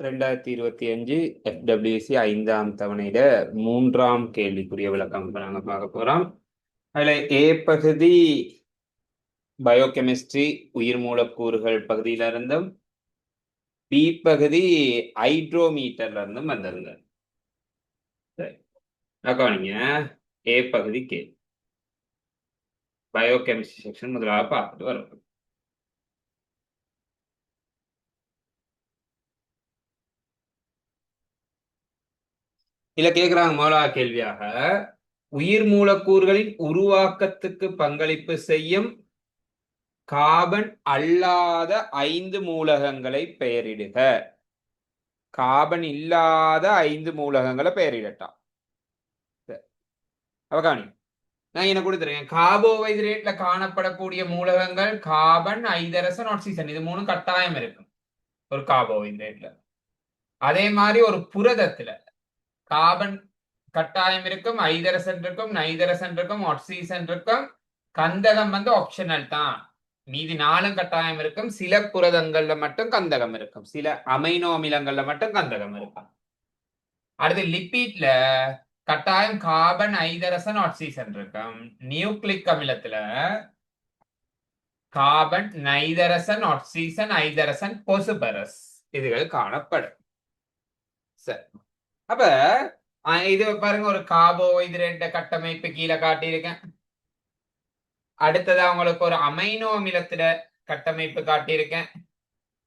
ரெண்டாயிரத்தி இருபத்தி அஞ்சு எஃப்டபிள்யூசி ஐந்தாம் தவணையில மூன்றாம் கேள்விக்குரிய விளக்கம் இப்ப நாங்க பார்க்க போறோம். அதுல ஏ பகுதி பயோகெமிஸ்ட்ரி உயிர் மூலக்கூறுகள் பகுதியில இருந்தும் பி பகுதி ஹைட்ரோமீட்டர்ல இருந்தும் வந்திருங்க சரி. கவனிங்க. ஏ பகுதி கே பயோகெமிஸ்ட்ரி செக்ஷன் முதலாக பார்த்துட்டு வரும் இல்ல கேக்குறாங்க முதலாவது கேள்வியாக. உயிர் மூலக்கூறுகளின் உருவாக்கத்துக்கு பங்களிப்பு செய்யும் காபன் அல்லாத ஐந்து மூலகங்களை பெயரிடுக. காபன் இல்லாத ஐந்து மூலகங்களை பெயரிடட்டாம் அவகாணி நான் என்ன கொடுத்துருக்கேன் கார்போஹைட்ரேட்ல காணப்படக்கூடிய மூலகங்கள் கார்பன் ஐதரசன் ஆக்சிஜன் இது மூணு கட்டாயம் இருக்கும். ஒரு கார்போஹைட்ரேட்ல அதே மாதிரி ஒரு புரதத்துல. கார்பன் கட்டாயம் இருக்கும் ஐதரசன் இருக்கும் நைதரசன் இருக்கும் ஆக்சிஜன் இருக்கும். கந்தகம் வந்து ஆப்ஷனல் தான். மீதி நாலும் கட்டாயம் இருக்கும். சில புரதங்கள்ல மட்டும் கந்தகம் இருக்கும். சில அமைனோ அமிலங்கள்ல மட்டும் கந்தகம் இருக்கும். அடுத்து லிப்பிட்ல கட்டாயம் கார்பன் ஐதரசன் ஆக்சிஜன் இருக்கும். நியூக்ளிக் அமிலத்துல கார்பன் நைதரசன் ஆக்சிஜன் ஐதரசன் பொசுபரஸ் இதுகள் காணப்படும். சரி. அப்ப இது பாருங்க ஒரு கார்போஹைட்ரேட் கட்டமைப்பு கீழே காட்டியிருக்கேன். அடுத்தது அவங்களுக்கு ஒரு அமைனோ அமிலத்துல கட்டமைப்பு காட்டியிருக்கேன்.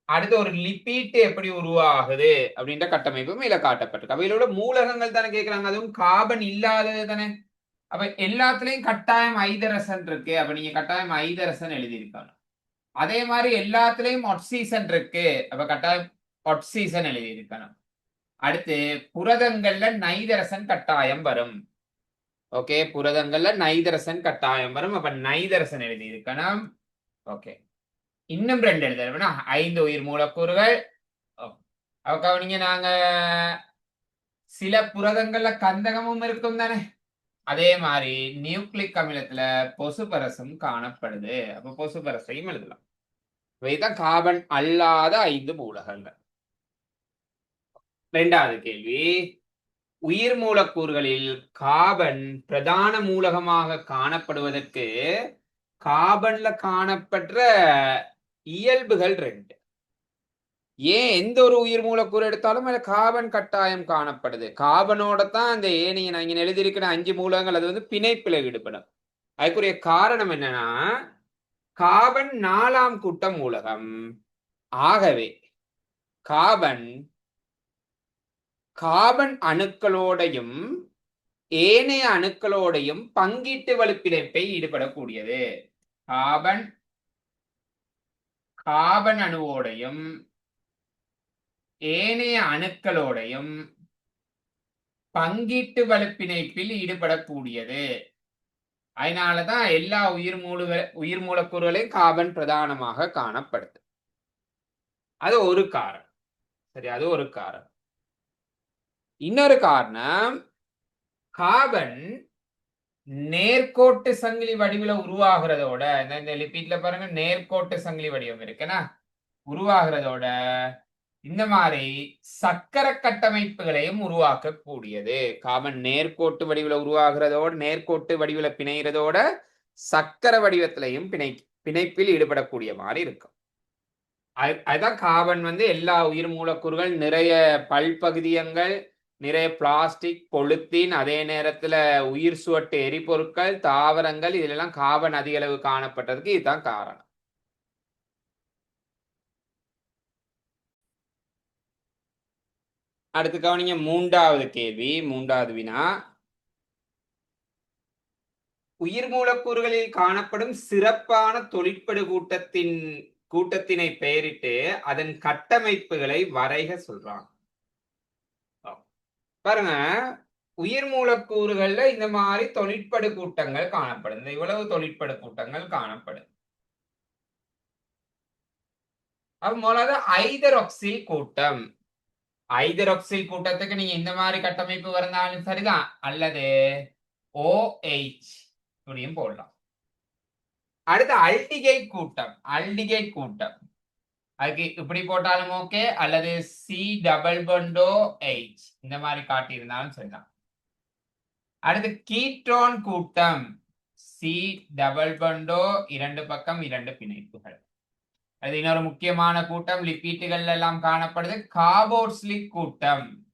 அடுத்து ஒரு லிப்பிட் எப்படி உருவாகுது அப்படின்ற கட்டமைப்பு மேல காட்டப்பட்டிருக்கு. அப்ப இதோட மூலகங்கள் தானே கேக்குறாங்க அதுவும் கார்பன் இல்லாதது தானே. அப்ப எல்லாத்துலயும் கட்டாயம் ஐதரசன் இருக்கு. அப்ப நீங்க கட்டாயம் ஐதரசன் எழுதியிருக்கணும். அதே மாதிரி எல்லாத்துலயும் ஒட்சீசன் இருக்கு. அப்ப கட்டாயம் ஒட்சீசன் எழுதியிருக்கணும். அடுத்து புரதங்கள்ல நைதரசன் கட்டாயம் வரும். ஓகே புரதங்கள்ல நைதரசன் கட்டாயம் வரும். அப்ப நைதரசன் எழுதி இருக்கணும் ஓகே இன்னும் ரெண்டு எழுதணும் ஐந்து உயிர் மூலக்கூறுகள். அவ கவனிங்க நாங்க சில புரதங்கள்ல கந்தகமும் இருக்கும் தானே? அதே மாதிரி நியூக்ளிக் அமிலத்துல பொசுபரசும் காணப்படுது. அப்ப பொசுபரசையும் எழுதலாம். இவை கார்பன் அல்லாத ஐந்து மூலகங்கள். ரெண்டாவது கேள்வி. உயிர் மூலக்கூறுகளில் காபன் பிரதான மூலகமாக காணப்படுவதற்கு காபன்ல காணப்படுற இயல்புகள் ரெண்டு. ஏன் எந்த ஒரு உயிர் மூலக்கூறு எடுத்தாலும் அதுல காபன் கட்டாயம் காணப்படுது. காபனோட தான் அந்த ஏனைய நான் இங்க எழுதியிருக்கிற அஞ்சு மூலகங்கள் அது வந்து பிணைப்பில் ஈடுபடும். அதுக்குரிய காரணம் என்னன்னா காபன் நாலாம் கூட்டம் மூலகம். ஆகவே காபன் கார்பன் அணுக்களோடையும் ஏனைய அணுக்களோடையும் பங்கீட்டு வலுப்பிணைப்பை ஈடுபடக்கூடியது. கார்பன் கார்பன் அணுவோடையும் ஏனைய அணுக்களோடையும் பங்கீட்டு வலுப்பிணைப்பில் ஈடுபடக்கூடியது. அதனாலதான் எல்லா உயிர் மூல உயிர் மூலக்கூறுகளையும் கார்பன் பிரதானமாக காணப்படுது. அது ஒரு காரணம். சரி அது ஒரு காரணம். இன்னொரு காரணம் கார்பன் நேர்கோட்டு சங்கிலி வடிவில உருவாகிறதோட இந்த- லிபிட்ல லிப்பிட்ல பாருங்க நேர்கோட்டு சங்கிலி வடிவம் இருக்குன்னா உருவாகிறதோட இந்த மாதிரி சக்கர கட்டமைப்புகளையும் உருவாக்கக்கூடியது. கார்பன் நேர்கோட்டு வடிவில உருவாகிறதோட நேர்கோட்டு வடிவில பிணைகிறதோட சக்கர வடிவத்திலையும் பிணை பிணைப்பில் ஈடுபடக்கூடிய மாதிரி இருக்கும். அது- அதுதான் கார்பன் வந்து எல்லா உயிர் மூலக்கூறுகள் நிறைய பல்பகுதியங்கள் நிறைய பிளாஸ்டிக் பொழுத்தீன் அதே நேரத்துல உயிர் சுவட்டு எரிபொருட்கள் தாவரங்கள் இதிலெல்லாம் கார்பன் அதிக அளவு காணப்பட்டதுக்கு இதுதான் காரணம். அடுத்து கவனிங்க மூன்றாவது கேள்வி மூன்றாவது வினா. உயிர் மூலக்கூறுகளில் காணப்படும் சிறப்பான தொழிற்படு கூட்டத்தின் கூட்டத்தினை பெயரிட்டு அதன் கட்டமைப்புகளை வரைக சொல்றாங்க. பாருங்க. உயிர் மூலக்கூறுகள்ல இந்த மாதிரி தொழிற்படு கூட்டங்கள் காணப்படும் இந்த இவ்வளவு தொழிற்படு கூட்டங்கள் காணப்படும் அப்ப முதலாவது ஐதரொக்சில் கூட்டம். ஐதரொக்சில் கூட்டத்துக்கு நீங்க இந்த மாதிரி கட்டமைப்பு வந்தாலும் சரிதான். அல்லது OH இப்படியும் போடலாம். அடுத்து அல்டிகை கூட்டம். அல்டிகை கூட்டம். அதுக்கு இப்படி போட்டாலும் ஓகே அல்லது சி டபுள் பண்டோ எயிட் இந்த மாதிரி காட்டியிருந்தாலும் சரிதான். அடுத்து கீட்டோன் கூட்டம். சி டபுள் பண்டோ இரண்டு பக்கம் இரண்டு பிணைப்புகள். அது இன்னொரு முக்கியமான கூட்டம். லிப்பீட்டுகள் எல்லாம் காணப்படுது. காபோட்ஸ்லிக் கூட்டம்.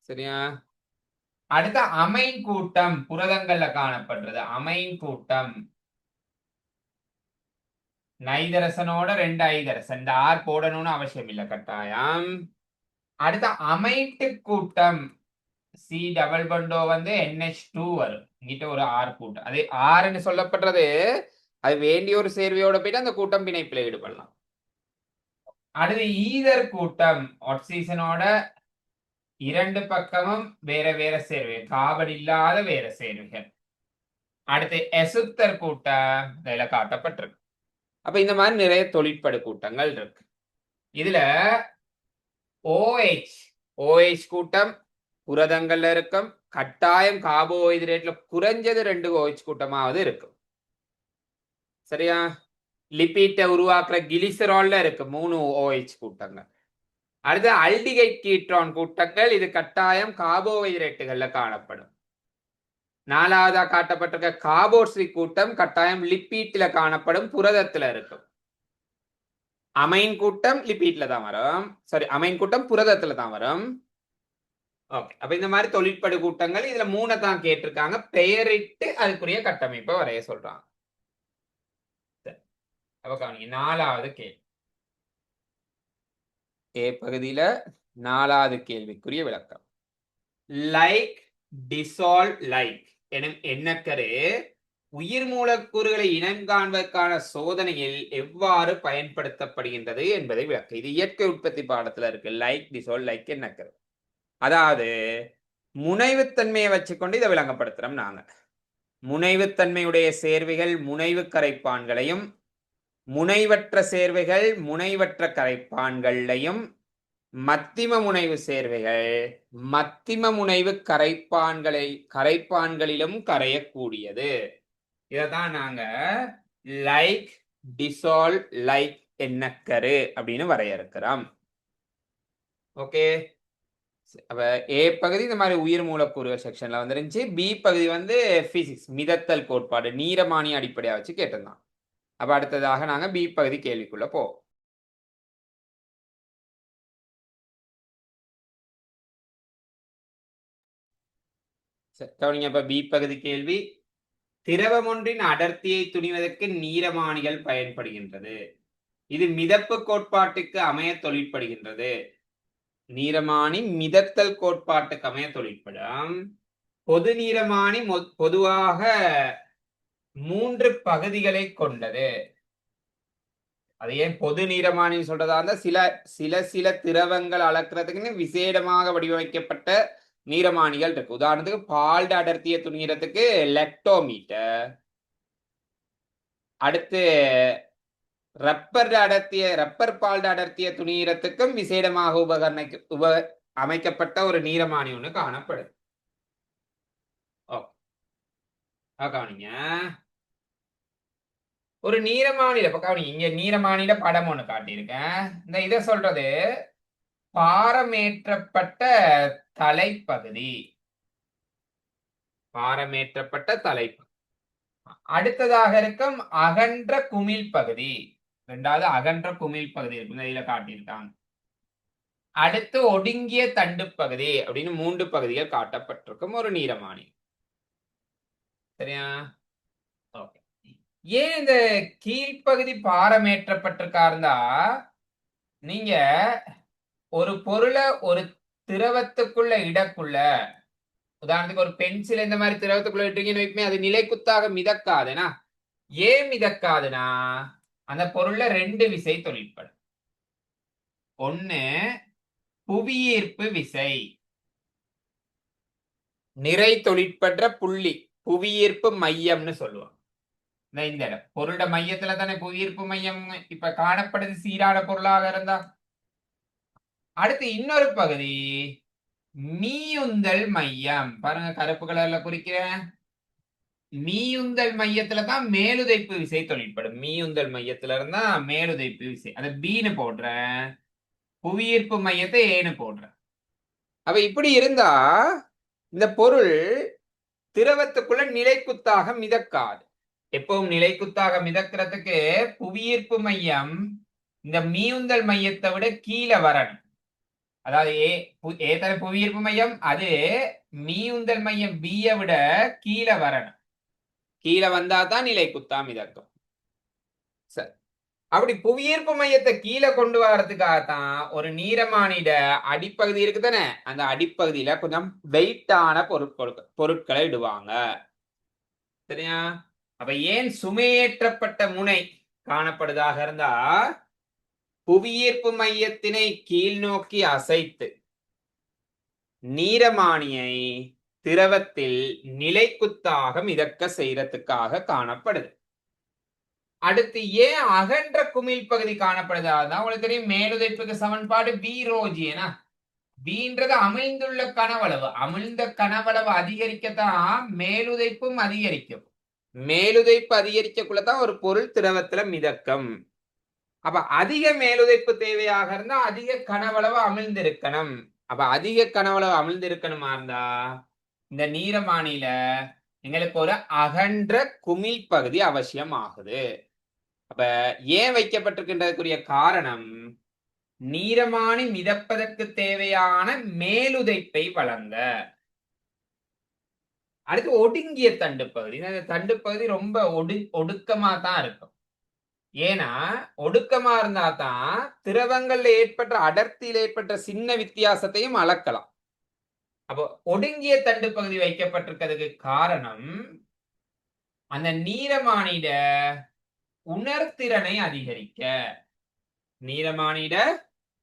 சரியா? அடுத்த அமைன் கூட்டம். புரதங்கள்ல காணப்படுறது. அமைன் கூட்டம். நைதரசனோட ரெண்டு ஐதரசன். இந்த ஆர் போடணும்னு அவசியம் இல்லை கட்டாயம். அடுத்த அமைட்டு கூட்டம். சி டபுள் பண்டோ வந்து என்ஹெச் டூ வரும். இங்கிட்ட ஒரு ஆர் கூட்டம். அது ஆறுன்னு சொல்லப்படுறது அது வேண்டிய ஒரு சேர்வையோட போயிட்டு அந்த கூட்டம் பிணைப்பில் ஈடுபடலாம். அடுத்து ஈதர் கூட்டம். ஆக்சிஜனோட இரண்டு பக்கமும் வேற வேற சேர்வை. காவல் இல்லாத வேற சேர்வைகள். அடுத்து எசுத்தர் கூட்டம். இதில் காட்டப்பட்டிருக்கு. அப்ப இந்த மாதிரி நிறைய தொழிற்படு கூட்டங்கள் இருக்கு. இதுல ஓஹெச் ஓஹெச் கூட்டம் புரதங்கள்ல இருக்கும் கட்டாயம் கார்போஹைட்ரேட்ல குறைஞ்சது ரெண்டு ஓஹெச் கூட்டமாவது இருக்கும். சரியா? லிபிட்டை உருவாக்குற கிலிசரால்ல இருக்கு மூணு ஓஹெச் கூட்டங்கள். அடுத்து அல்டிகைட் கீட்ரான் கூட்டங்கள் இது கட்டாயம் கார்போஹைட்ரேட்டுகள்ல காணப்படும். நாலாவதா காட்டப்பட்டிருக்க கார்போட்ரிக் கூட்டம் கட்டாயம் லிப்பீட்ல காணப்படும் புரதத்துல இருக்கும். அமைன் கூட்டம் லிப்பீட்ல தான் வரும். சாரி அமைன் கூட்டம் புரதத்துல தான் வரும். ஓகே அப்ப இந்த மாதிரி தொழிற்படு கூட்டங்கள் இதுல மூணை தான் கேட்டிருக்காங்க. பெயரிட்டு அதுக்குரிய கட்டமைப்பை வரைய சொல்றாங்க. அப்ப கவனிங்க நாலாவது கேள்வி. ஏ பகுதியில நாலாவது கேள்விக்குரிய விளக்கம். லைக் டிசால்வ் லைக் எனும் எண்ணக்கரு உயிர் மூலக்கூறுகளை இனம் காண்பதற்கான சோதனையில் எவ்வாறு பயன்படுத்தப்படுகின்றது என்பதை விளக்கு. இது இயற்கை உற்பத்தி பாடத்துல இருக்கு. லைக் டிசால்வ் லைக் எண்ணக்கரு அதாவது முனைவுத்தன்மையை வச்சுக்கொண்டு இதை விளங்கப்படுத்துறோம் நாங்க. முனைவுத்தன்மையுடைய சேர்வைகள் முனைவு கரைப்பான்களையும் முனைவற்ற சேர்வைகள் முனைவற்ற கரைப்பான்களையும் மத்திம முனைவு சேர்வைகள் மத்திம முனைவு கரைப்பான்களை கரைப்பான்களிலும் கரையக்கூடியது. இதைதான் நாங்க லைக் டிசால்வ் லைக் எண்ணக்கரு அப்படின்னு வரையறுக்கிறோம். ஓகே அப்ப ஏ பகுதி இந்த மாதிரி உயிர் மூலக்கூறுகள் செக்ஷன்ல வந்துருந்துச்சு. பி பகுதி வந்து பிசிக்ஸ் மிதத்தல் கோட்பாடு நீரமானி அடிப்படையாக வச்சு கேட்டிருந்தான். அப்ப அடுத்ததாக நாங்க பி பகுதி கேள்விக்குள்ள போவோம். கவனிங்க இப்ப பி பகுதி கேள்வி. திரவம் ஒன்றின் அடர்த்தியை துணிவதற்கு நீரமானிகள் பயன்படுகின்றது. இது மிதப்பு கோட்பாட்டுக்கு அமைய தொழிற்படுகின்றது. நீரமானி மிதத்தல் கோட்பாட்டுக்கு அமைய தொழிற்படும். பொது நீரமானி பொதுவாக மூன்று பகுதிகளை கொண்டது. அது ஏன் பொது நீரமானின்னு சொல்றதா இருந்தா சில சில சில திரவங்கள் அளக்கிறதுக்குன்னு விசேடமாக வடிவமைக்கப்பட்ட நீரமானிகள் இருக்கு உதாரணத்துக்கு பால்ட அடர்த்தியை துணிகிறதுக்கு லெக்டோமீட்டர். அடுத்து ரப்பர் அடர்த்திய ரப்பர் பால்ட அடர்த்திய துணிகிறதுக்கும் விசேடமாக உபகரணைக்கு உப அமைக்கப்பட்ட ஒரு நீரமானி ஒன்று காணப்படுது ஓ ஆ, கவனிங்க. ஒரு நீரமானில இப்ப கவனிங்க இங்க நீரமானில படம் ஒண்ணு காட்டியிருக்கேன். இந்த இதை சொல்றது பாரமேற்றப்பட்ட தலைப்பகுதி. பாரமேற்றப்பட்ட தலைப்பகுதி அடுத்ததாக இருக்கும் அகன்ற குமிழ் பகுதி. ரெண்டாவது அகன்ற குமிழ் பகுதி இதுல காட்டியிருக்காங்க. அடுத்து ஒடுங்கிய தண்டு பகுதி அப்படின்னு மூன்று பகுதிகள் காட்டப்பட்டிருக்கும். ஒரு நீரமானி சரியா? ஓகே. ஏன் இந்த கீழ்ப்பகுதி பாரமேற்றப்பட்டிருக்காருந்தா நீங்க ஒரு பொருளை ஒரு திரவத்துக்குள்ள இடக்குள்ள உதாரணத்துக்கு ஒரு பென்சில் இந்த மாதிரி திரவத்துக்குள்ள இட்டுருக்கீங்கன்னு அது அது நிலைக்குத்தாக மிதக்காதுனா ஏன் மிதக்காதுனா அந்த பொருள்ல ரெண்டு விசை தொழிற்படும். ஒண்ணு புவியீர்ப்பு விசை. நிறை தொழிற்படுற புள்ளி புவியீர்ப்பு மையம்னு சொல்லுவாங்க. இந்த இடம். பொருளோட மையத்துல தானே புவியீர்ப்பு மையம்? இப்ப காணப்படுது சீரான பொருளாக இருந்தா அடுத்து இன்னொரு பகுதி. மீயுந்தல் மையம். பாருங்க கருப்பு கலர்ல குறிக்கிறேன் மீயுந்தல் மையத்துல தான் மேலுதைப்பு விசை தொழிற்படும் மீயுந்தல் மையத்துல இருந்தா மேலுதைப்பு விசை. அதை பீனு போடுறேன் புவியீர்ப்பு மையத்தை ஏன்னு போடுறேன் அப்ப இப்படி இருந்தா இந்த பொருள் திரவத்துக்குள்ள நிலைக்குத்தாக மிதக்காது. எப்பவும் நிலைக்குத்தாக மிதக்கிறதுக்கு புவியீர்ப்பு மையம் இந்த மீயுந்தல் மையத்தை விட கீழே வரணும். அதாவது ஏ பு- புவியீர்ப்பு மையம் அது மீயுந்தல் மையம் பியை விட கீழே வரணும். கீழே வந்தா தான் குத்தாம் இதற்கும் சரி அப்படி புவியீர்ப்பு மையத்தை கீழே கொண்டு வர்றதுக்காகத்தான் ஒரு நீரமானிட அடிப்பகுதி இருக்குதானே? அந்த அடிப்பகுதியில கொஞ்சம் வெயிட்டான பொருட்கள் பொருட்களை இடுவாங்க. சரியா? அப்ப ஏன் சுமையேற்றப்பட்ட முனை காணப்படுதாக இருந்தா புவியீர்ப்பு மையத்தினை கீழ் நோக்கி அசைத்து நீரமானியை திரவத்தில் நிலைக்குத்தாக மிதக்க செய்யறதுக்காக காணப்படுது. அடுத்து ஏன் அகன்ற குமிழ் பகுதி காணப்படுது. அதான் உங்களுக்கு தெரியும் மேலுதைப்புக்கு சமன்பாடு பி ரோஜியனா பீன்றது அமிழ்ந்துள்ள கனவளவு. அமிழ்ந்த கனவளவு அதிகரிக்கத்தான் மேலுதைப்பும் அதிகரிக்கும். மேலுதைப்பு அதிகரிக்கக்குள்ளதான் ஒரு பொருள் திரவத்துல மிதக்கம். அப்ப அதிக மேலுதைப்பு தேவையாக இருந்தா அதிக கனவளவு அமிழ்ந்திருக்கணும். அப்ப அதிக கனவளவு அமிழ்ந்திருக்கணுமா இருந்தா? இந்த நீரமானில எங்களுக்கு ஒரு அகன்ற குமிழ் பகுதி அவசியம் ஆகுது அப்ப ஏன் வைக்கப்பட்டிருக்கின்றதுக்குரிய காரணம் நீரமானி மிதப்பதற்கு தேவையான மேலுதைப்பை வழங்க. அடுத்து ஒடுங்கிய தண்டு பகுதி. இந்த தண்டு பகுதி ரொம்ப ஒடு ஒடுக்கமா தான் இருக்கும். ஏன்னா ஒடுக்கமா இருந்தா தான் திரவங்கள்ல ஏற்பட்ட அடர்த்தியில் ஏற்பட்ட சின்ன வித்தியாசத்தையும் அளக்கலாம். அப்போ ஒடுங்கிய தண்டு பகுதி வைக்கப்பட்டிருக்கிறதுக்கு காரணம் அந்த நீரமானிட உணர்திறனை அதிகரிக்க. நீரமானிட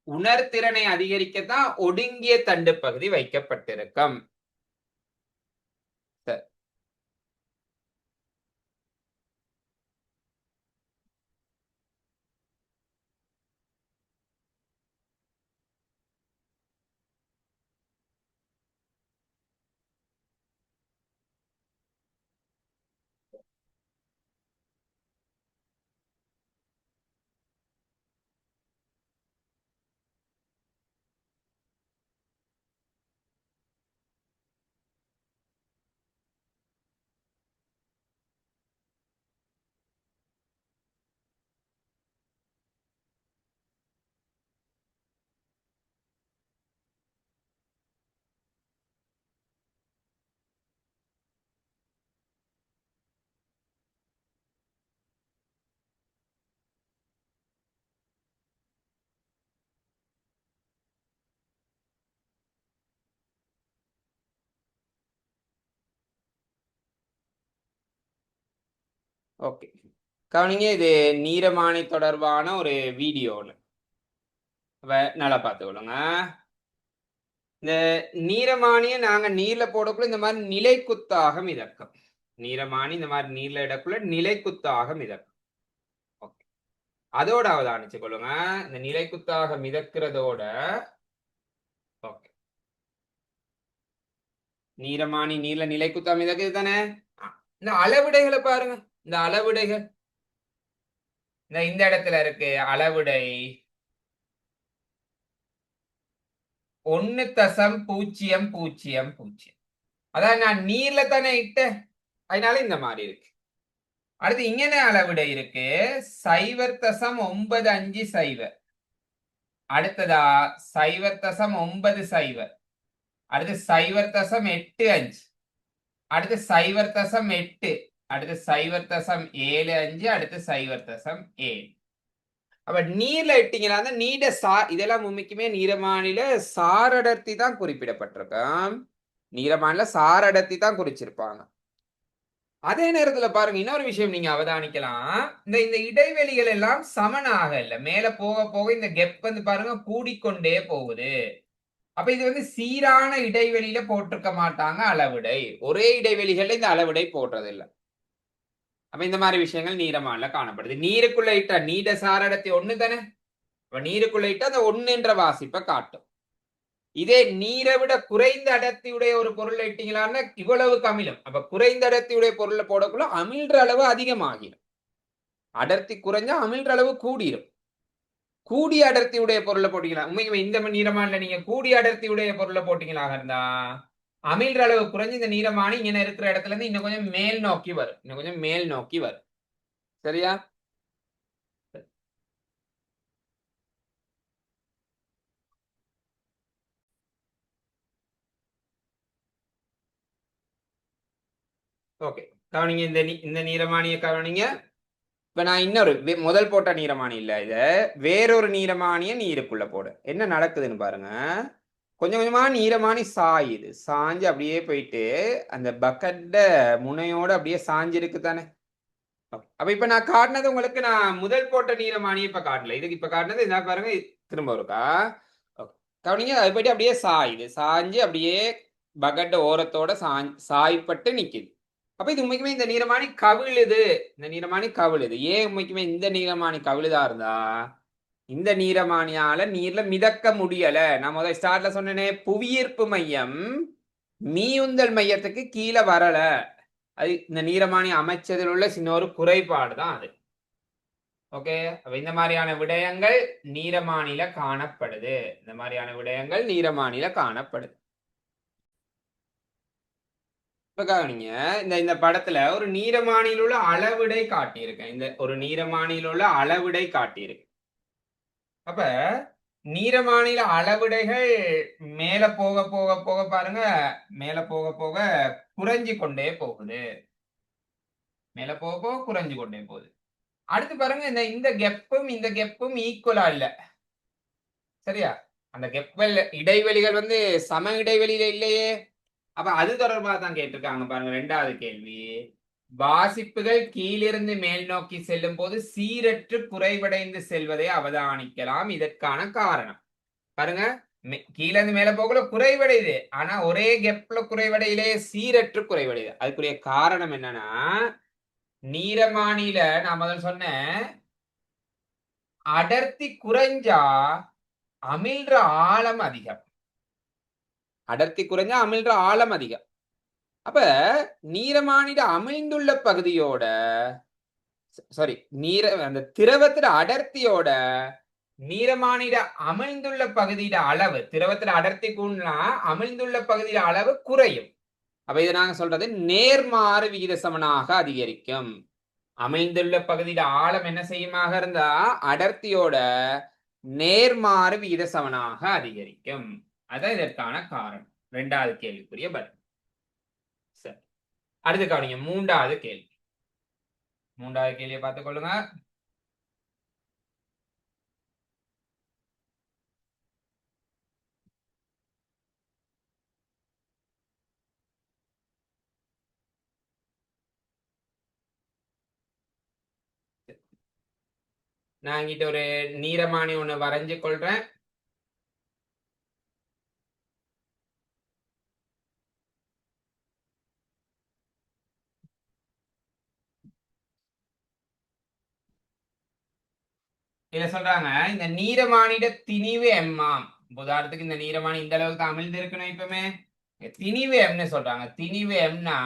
உணர்திறனை அதிகரிக்கத்தான் ஒடுங்கிய தண்டு பகுதி வைக்கப்பட்டிருக்கும். ஓகே கவனிங்க இது நீரமானி தொடர்பான ஒரு வீடியோன்னு அப்ப நல்லா பார்த்துக்கொள்ளுங்க. இந்த நீரமானியை நாங்கள் நீரில் போடக்குள்ள இந்த மாதிரி நிலைக்குத்தாக மிதக்கும். நீரமானி இந்த மாதிரி நீரில் இடக்குள்ள நிலைக்குத்தாக மிதக்கும். ஓகே அதோட அவதானிச்சு கொள்ளுங்க இந்த நிலைக்குத்தாக மிதக்கிறதோட ஓகே நீரமானி நீரில் நிலைக்குத்தாக மிதக்குது தானே? இந்த அளவிடைகளை பாருங்க. இந்த அளவிடைகள் இந்த இந்த இடத்துல இருக்கு அளவிடை. ஒன்னு தசம் பூஜ்ஜியம் பூஜ்ஜியம் பூஜ்ஜியம் அதான் நான் நீர்ல தானே இட்டேன். அதனால இந்த மாதிரி இருக்கு. அடுத்து இங்கே அளவிட இருக்கு? சைவர் தசம் ஒன்பது அஞ்சு சைவர். அடுத்ததா சைவர் தசம் ஒன்பது சைவர். அடுத்து சைவர் தசம் எட்டு அஞ்சு. அடுத்து சைவர் தசம் எட்டு. அடுத்து சைவர்த்தசம் ஏழு அஞ்சு அடுத்து சைவர்த்தசம் ஏழு. அப்ப நீர்ல இட்டீங்கன்னா அந்த நீட சா இதெல்லாம் உண்மைக்குமே நீரமானில சாரடர்த்தி தான் குறிப்பிடப்பட்டிருக்கும். நீரமானில சாரடர்த்தி தான் குறிச்சிருப்பாங்க. அதே நேரத்துல பாருங்க இன்னொரு விஷயம் நீங்க அவதானிக்கலாம். இந்த இந்த இடைவெளிகள் எல்லாம் சமனாக இல்ல. மேல போக போக இந்த கெப் வந்து பாருங்க கூடிக்கொண்டே போகுது. அப்ப இது வந்து சீரான இடைவெளியில போட்டிருக்க மாட்டாங்க அளவிடை. ஒரே இடைவெளிகள்ல இந்த அளவிடை போடுறது இல்லை அப்ப இந்த மாதிரி விஷயங்கள் நீரமான்ல காணப்படுது. நீருக்குள்ள இட்டா நீட சாரடத்தை ஒண்ணு தானே? அப்ப நீருக்குள்ள இட்டா அந்த ஒண்ணுன்ற வாசிப்பை காட்டும். இதே நீரை விட குறைந்த அடர்த்தியுடைய ஒரு பொருள் இட்டீங்களான்னா இவ்வளவுக்கு அமிலம். அப்ப குறைந்த அடர்த்தியுடைய பொருளை போடக்குள்ள அமிழ்ற அளவு அதிகமாகிடும். அடர்த்தி குறைஞ்சா அமிழ்ற அளவு கூடிரும். கூடிய அடர்த்தியுடைய பொருளை போட்டீங்களா? உண்மைக்குமே இந்த நீரமானில நீங்க கூடிய அடர்த்தியுடைய பொருளை போட்டீங்களாக இருந்தா? அமிழ்ற அளவு குறைஞ்சு இந்த நீரமானி இங்க இருக்கிற இடத்துல இருந்து இன்னும் கொஞ்சம் மேல் நோக்கி வரும். இன்னும் கொஞ்சம் மேல் நோக்கி வரும். சரியா? ஓகே கவனிங்க இந்த இந்த நீரமானிய கவனிங்க. இப்ப நான் இன்னொரு முதல் போட்ட நீரமானி இல்ல இத. வேறொரு நீரமானிய நீருக்குள்ள போடு. என்ன நடக்குதுன்னு பாருங்க. கொஞ்சம் கொஞ்சமாக நீரமானி சாயுது. சாஞ்சு அப்படியே போயிட்டு அந்த பக்கெட்ட முனையோடு அப்படியே சாஞ்சிருக்கு தானே. அப்போ இப்போ நான் காட்டினது உங்களுக்கு நான் முதல் போட்ட நீரமானி இப்போ காட்டல. இதுக்கு இப்போ காட்டினது என்ன பாருங்க திரும்ப இருக்கா கவனிங்க அது போயிட்டு அப்படியே சாயுது. சாஞ்சு அப்படியே பக்கெட்ட ஓரத்தோட சாய் சாய்ப்பட்டு நிற்குது அப்போ இது உண்மைக்குமே இந்த நீரமானி கவிழுது. இந்த நீரமானி கவிழுது. ஏன் உண்மைக்குமே இந்த நீரமானி கவிழுதா இருந்தா? இந்த நீரமானியால நீர்ல மிதக்க முடியல. நான் முதல் ஸ்டார்ட்ல சொன்னேனே புவியீர்ப்பு மையம் மீயுந்தல் மையத்துக்கு கீழே வரல. அது இந்த நீரமானி அமைச்சதில் உள்ள சின்ன ஒரு குறைபாடு தான் அது. ஓகே? அப்ப இந்த மாதிரியான விடயங்கள் நீரமானில காணப்படுது. இந்த மாதிரியான விடயங்கள் நீரமானில காணப்படுது. இப்ப கவனிங்க இந்த இந்த படத்துல ஒரு நீரமானியில் உள்ள அளவிடை காட்டியிருக்கேன் இந்த ஒரு நீரமானியில் உள்ள அளவிடை காட்டியிருக்கு. அப்ப நீரமானில அளவிடைகள் மேல போக போக போக பாருங்க. மேல போக போக குறைஞ்சு கொண்டே போகுது. மேல போக போக குறைஞ்சு கொண்டே போகுது. அடுத்து பாருங்க இந்த இந்த கெப்பும் இந்த கெப்பும் ஈக்குவலா இல்ல. சரியா? அந்த கெப்பல் இடைவெளிகள் வந்து சம இடைவெளியில இல்லையே. அப்ப அது தொடர்பாக தான் கேட்டிருக்காங்க பாருங்க ரெண்டாவது கேள்வி. வாசிப்புகள் கீழிருந்து மேல் நோக்கி செல்லும் போது சீரற்று குறைவடைந்து செல்வதை அவதானிக்கலாம். இதற்கான காரணம். பாருங்க மே- கீழ இருந்து மேல போகல குறைவடையுது. ஆனா ஒரே கெப்ல குறைவடையிலே சீரற்று குறைவடையுது. அதுக்குரிய காரணம் என்னன்னா நீரமானில நான் முதல் சொன்னேன் அடர்த்தி குறைஞ்சா அமிழ்ற ஆழம் அதிகம். அடர்த்தி குறைஞ்சா அமிழ்ற ஆழம் அதிகம். அப்ப நீரமானிட அமைந்துள்ள பகுதியோட சாரி நீர அந்த திரவத்துல அடர்த்தியோட நீரமானிட அமைந்துள்ள பகுதியிட அளவு திரவத்துல அடர்த்தி கூடனா அமிழ்ந்துள்ள பகுதியிட அளவு குறையும். அப்ப இதை நாங்க சொல்றது நேர்மாறு விகித சமனாக அதிகரிக்கும். அமைந்துள்ள பகுதியில ஆழம் என்ன செய்யுமாக இருந்தா அடர்த்தியோட நேர்மாறு விகித சமனாக அதிகரிக்கும். அதான் இதற்கான காரணம். ரெண்டாவது கேள்விக்குரிய பதில். அடுத்து கவனிங்க மூன்றாவது கேள்வி. மூன்றாவது கேள்வியை பார்த்துக் கொள்ளுங்க. நான் இங்கிட்ட ஒரு நீரமானி ஒன்று வரைஞ்சு கொள்றேன். இதுல சொல்றாங்க? இந்த நீரமானிட திணிவு எம்மாம். உதாரணத்துக்கு இந்த நீரமானி இந்த அளவுக்கு அமிழ்ந்து இருக்கணும் இப்பவுமே திணிவு எம்னு சொல்றாங்க. திணிவு எம்னா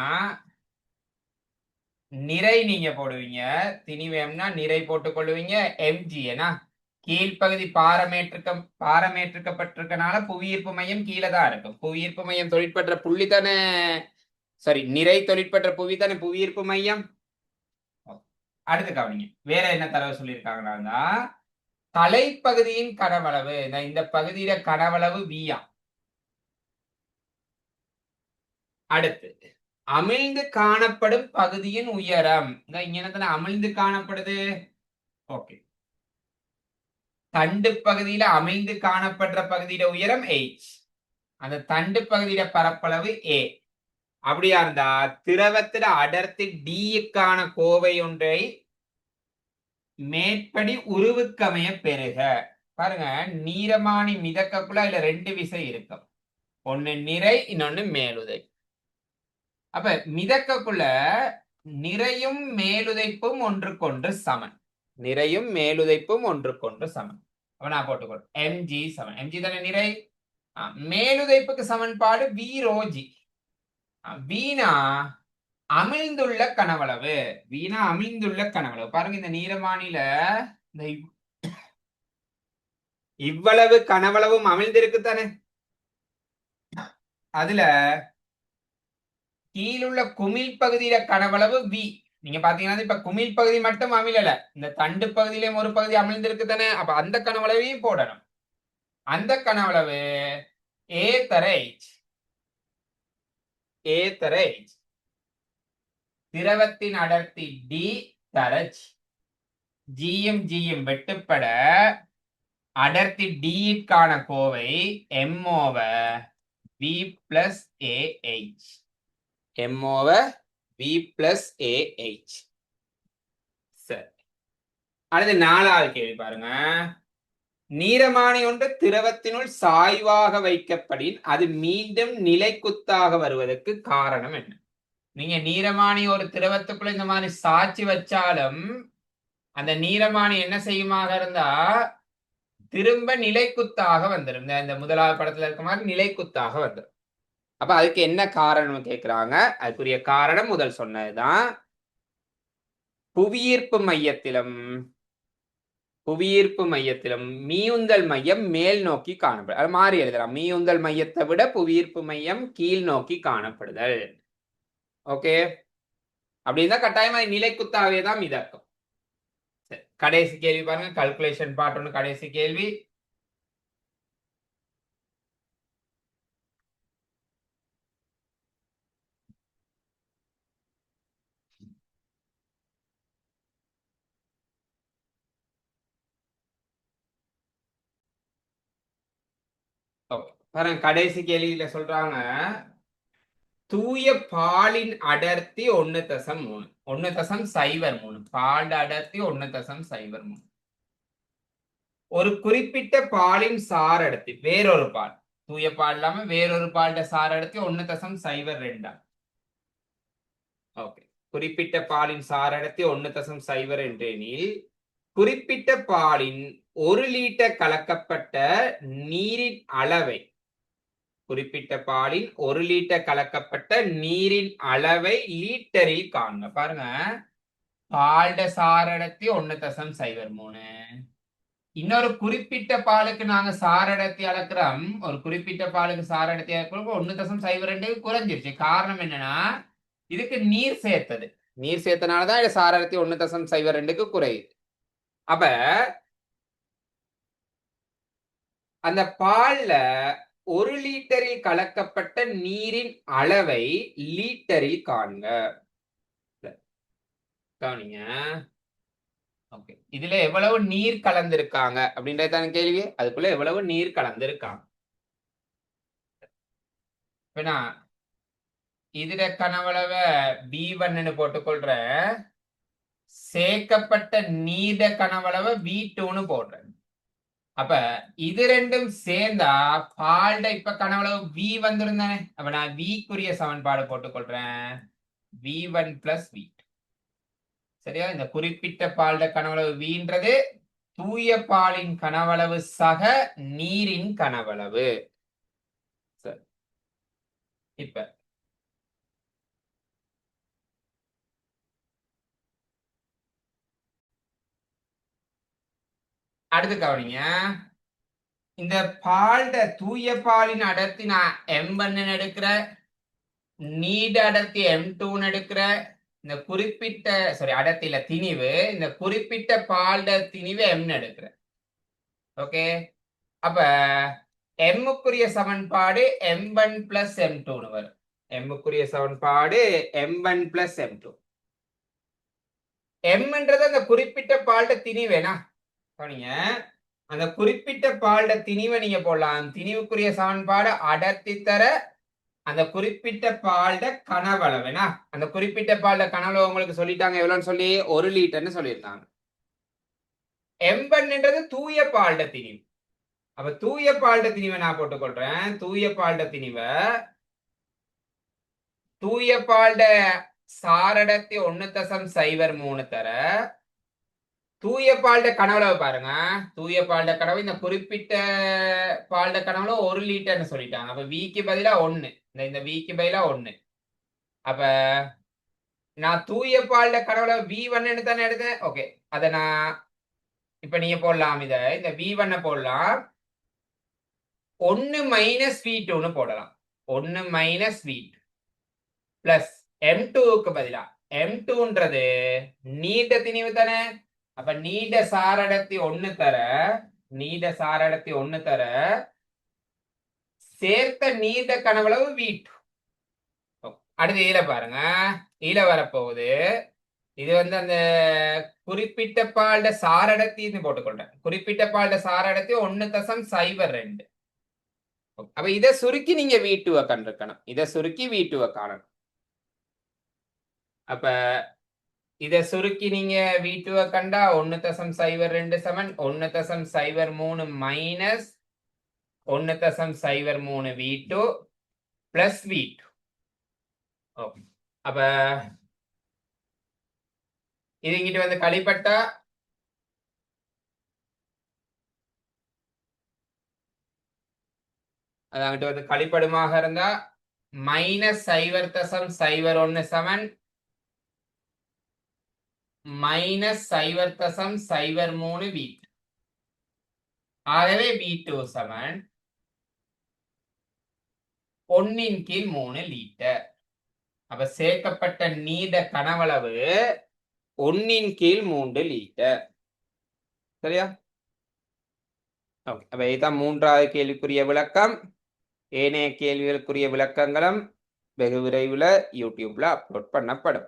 நிறை நீங்க போடுவீங்க. திணிவு எம்னா நிறை போட்டுக் கொள்ளுவீங்க. எம்ஜி ஏன்னா கீழ்ப்பகுதி பாரமேற்றுக்க பாரமேற்றுக்கப்பட்டிருக்கனால புவியீர்ப்பு மையம் கீழே தான் இருக்கும். புவியீர்ப்பு மையம் தொழிற்பெற்ற புள்ளி தானே? சாரி நிறை தொழிற்பெற்ற புவி தானே? புவியீர்ப்பு மையம். அடுத்து கவனிங்க. வேற என்ன தரவு சொல்லியிருக்காங்கன்னா தலைப்பகுதியின் கனவளவு. இந்த பகுதியில கனவளவு வியா அடுத்து அமிழ்ந்து காணப்படும் பகுதியின் உயரம். இந்த இங்கனத்துல அமிழ்ந்து காணப்படுது? ஓகே. தண்டு பகுதியில அமைந்து காணப்படுற பகுதியில உயரம் எயிட் அந்த தண்டு பகுதியில பரப்பளவு ஏ அப்படியா இருந்தா திரவத்துல அடர்த்தி டிக்கான கோவை ஒன்றை மேற்படி உருவுக்கமைய பெருக பாருங்க நீரமானி மிதக்கக்குள்ள அதுல ரெண்டு விசை இருக்கும். ஒன்னு நிறை இன்னொன்னு மேலுதை. அப்ப மிதக்கக்குள்ள நிறையும் மேலுதைப்பும் ஒன்றுக்கொன்று சமன். நிறையும் மேலுதைப்பும் ஒன்றுக்கொன்று சமன். அப்ப நான் போட்டுக்கொள். எம்ஜி சமன். எம்ஜி தானே நிறை? மேலுதைப்புக்கு சமன்பாடு வி ரோஜி வீணா அமிழ்ந்துள்ள கனவளவு. வீணா அமிழ்ந்துள்ள கனவளவு. பாருங்க இந்த நீரமானில இந்த இவ்வளவு கனவளவும் அமிழ்ந்திருக்கு தானே. அதுல கீழுள்ள குமிழ் பகுதியில கனவளவு வி. நீங்க பாத்தீங்கன்னா இப்ப குமிழ் பகுதி மட்டும் அமிழல. இந்த தண்டு பகுதியிலயும் ஒரு பகுதி அமிழ்ந்திருக்கு தானே. அப்ப அந்த கனவளவையும் போடணும். அந்த கனவளவு ஏ தர H. ஏ தர எச் திரவத்தின் அடர்த்தி டி தர ஜிஎம் ஜிஎம் வெட்டுப்பட அடர்த்தி டிக்கான Kovai M over V plus A H M over V plus A H சரி. அடுத்து நாலாவது கேள்வி பாருங்க. நீரமானி ஒன்று திரவத்தினுள் சாய்வாக வைக்கப்படின் அது மீண்டும் நிலைக்குத்தாக வருவதற்கு காரணம் என்ன? நீங்க நீரமானி ஒரு திரவத்துக்குள்ள இந்த மாதிரி சாட்சி வச்சாலும் அந்த நீரமானி என்ன செய்யுமாக இருந்தா திரும்ப நிலைக்குத்தாக வந்துடும் இந்த- முதலாவது படத்துல இருக்க மாதிரி நிலைக்குத்தாக வந்துடும் அப்ப அதுக்கு என்ன காரணம் கேக்குறாங்க? அதுக்குரிய காரணம் முதல் சொன்னதுதான். புவியீர்ப்பு மையத்திலும் புவியீர்ப்பு மையத்திலும் மீயுந்தல் மையம் மேல் நோக்கி காணப்படும் அது மாறி எழுதலாம். மீயுந்தல் மையத்தை விட புவியீர்ப்பு மையம் கீழ் நோக்கி காணப்படுதல். ஓகே? அப்படின்னா கட்டாயமா நிலைக்குத்தாவே தான் மிதக்கும் சரி, கடைசி கேள்வி பாருங்க. கல்குலேஷன் பார்ட் ஒன்று கடைசி கேள்வி. பாருங்க கடைசி கேள்வியில சொல்றாங்க. தூய பாலின் அடர்த்தி ஒன்னு தசம் மூணு. ஒன்னு தசம் சைபர் மூணு. பால் அடர்த்தி ஒன்னு தசம் சைபர் மூணு. ஒரு குறிப்பிட்ட பாலின் சார் அடர்த்தி வேறொரு பால். தூய பால் இல்லாம வேறொரு பால்ட சார் அடர்த்தி ஒன்னு தசம் சைபர் ரெண்டா? ஓகே. குறிப்பிட்ட பாலின் சார் அடர்த்தி ஒன்னு தசம் சைபர் என்றெனில் குறிப்பிட்ட பாலின் ஒரு லிட்டர் கலக்கப்பட்ட நீரின் அளவை குறிப்பிட்ட பாலின் ஒரு லிட்டர் கலக்கப்பட்ட நீரின் அளவை லீட்டரில் காண பாருங்க. பால்ட சாரடத்தி ஒன்னு தசம் சைபர் மூணு. இன்னொரு குறிப்பிட்ட பாலுக்கு நாங்க சாரடத்தி அளக்குறோம். ஒரு குறிப்பிட்ட பாலுக்கு சாரடத்தி அளக்கிறப்ப ஒன்னு தசம் சைபர் ரெண்டு குறைஞ்சிருச்சு. காரணம் என்னன்னா இதுக்கு நீர் சேர்த்தது. நீர் சேர்த்தனாலதான் இது சாரடத்தி ஒன்னு தசம் சைபர் ரெண்டுக்கு குறையுது. அப்ப அந்த பால்ல ஒரு லிட்டரில் கலக்கப்பட்ட நீரின் அளவை லீட்டரில் காண்க. கவனிங்க. ஓகே. இதுல எவ்வளவு நீர் கலந்திருக்காங்க அப்படின்றதான கேள்வி. அதுக்குள்ள எவ்வளவு நீர் கலந்திருக்காங்க. நான் இதுல கனவளவ பி ஒன்னு போட்டுக்கொள்றேன். சேர்க்கப்பட்ட நீத கனவளவ வி டூன்னு போடுறேன். அப்ப இது ரெண்டும் சேர்ந்தா பால்ட இப்ப கனவளவு வி வந்துருந்தானே அப்ப நான் விக்குரிய சமன்பாடு போட்டுக்கொள்றேன். வி ஒன் பிளஸ் வி சரியா? இந்த குறிப்பிட்ட பால்ட கனவளவு வின்றது தூய பாலின் கனவளவு சக நீரின் கனவளவு. இப்ப அடுத்து கவனிங்க. இந்த பால்ட தூய பாலின் அடர்த்தி நான் எம் ஒன்னு எடுக்கிற நீட அடர்த்தி எம் டூன்னு எடுக்கிற இந்த குறிப்பிட்ட சாரி அடர்த்தியில திணிவு இந்த குறிப்பிட்ட பால்ட திணிவு எம்னு எடுக்கிறேன் ஓகே? அப்ப எம்முக்குரிய சமன்பாடு எம் ஒன் பிளஸ் எம் டூன்னு வரும். எம்முக்குரிய சமன்பாடு M one plus M two எம்ன்றது அந்த குறிப்பிட்ட பால்ட திணிவேனா? கவனிங்க அந்த குறிப்பிட்ட பால்ட திணிவை நீங்க போடலாம். திணிவுக்குரிய சமன்பாடு அடர்த்தி தர அந்த குறிப்பிட்ட பால்ட கனவளவுனா அந்த குறிப்பிட்ட பாலிட கனவளவு உங்களுக்கு சொல்லிட்டாங்க. எவ்வளோன்னு சொல்லி? ஒரு லிட்டர்னு சொல்லியிருந்தாங்க எம்பன்ன்றது தூய பால்ட திணிவு. அப்ப தூய பால்ட திணிவை நான் போட்டுக்கொள்றேன். தூய பால்ட திணிவை தூய பால்ட சாரடத்தி ஒன்னு தசம் சைவர் மூணு தர தூய பால்ட கனவுல பாருங்க. தூய பால்ட கனவு இந்த குறிப்பிட்ட பால்ட கனவுல ஒரு லிட்டர்னு சொல்லிட்டாங்க. அப்ப விக்கு பதிலா ஒண்ணு. இந்த இந்த விக்கு பதிலா ஒண்ணு. அப்ப நான் தூய பால்ட கனவுல வி ஒன்னு தானே எடுத்தேன்? ஓகே அத நான் இப்ப நீங்க போடலாம் இத. இந்த வி ஒன்ன போடலாம். ஒன்னு மைனஸ் வி டூன்னு போடலாம். ஒன்னு minus V two plus M டூக்கு பதிலா. எம் டூன்றது நீட்ட திணிவு தானே? அப்ப நீட சாரடத்தி ஒண்ணு தர நீட சாரடத்தி ஒண்ணு தர சேர்த்த நீண்ட கனவளவு வீட்டு. அடுத்து ஈழ பாருங்க. ஈல வரப்போகுது. இது வந்து அந்த குறிப்பிட்ட பால்ட சாரடத்தின்னு போட்டுக்கொள்றேன். குறிப்பிட்ட பால்ட சாரடத்தி ஒன்னு தசம் சைபர் ரெண்டு. அப்ப இத சுருக்கி நீங்க வீட்டுவ கண்டிருக்கணும். இத சுருக்கி வீட்டுவ காணணும். அப்ப இதை சுருக்கி நீங்க வீட்டுவ கண்டா ஒன்னு தசம் சைபர் ரெண்டு சமன் ஒன்னு தசம் சைபர் மூணு மைனஸ் ஒன்னு தசம் சைபர் மூணு V two plus V two okay. அப்ப இது இங்கிட்டு வந்து களிப்பட்டா அது அங்கிட்டு வந்து களிப்படுமாக இருந்தா மைனஸ் சைவர் தசம் சைவர் ஒன்னு செவன் மைனஸ் சைவர் தசம் சைபர் மூணு வி ஆகவே வி டூ செவன் ஒன்னின் கீழ் மூணு லீட்டர் அப்ப சேர்க்கப்பட்ட நீட கனவளவு ஒன்னின் கீழ் மூன்று லீட்டர் சரியா? ஓகே அப்ப இதுதான் மூன்றாவது கேள்விக்குரிய விளக்கம். ஏனைய கேள்விகளுக்குரிய விளக்கங்களும் வெகு விரைவில் யூடியூப்ல அப்லோட் பண்ணப்படும்.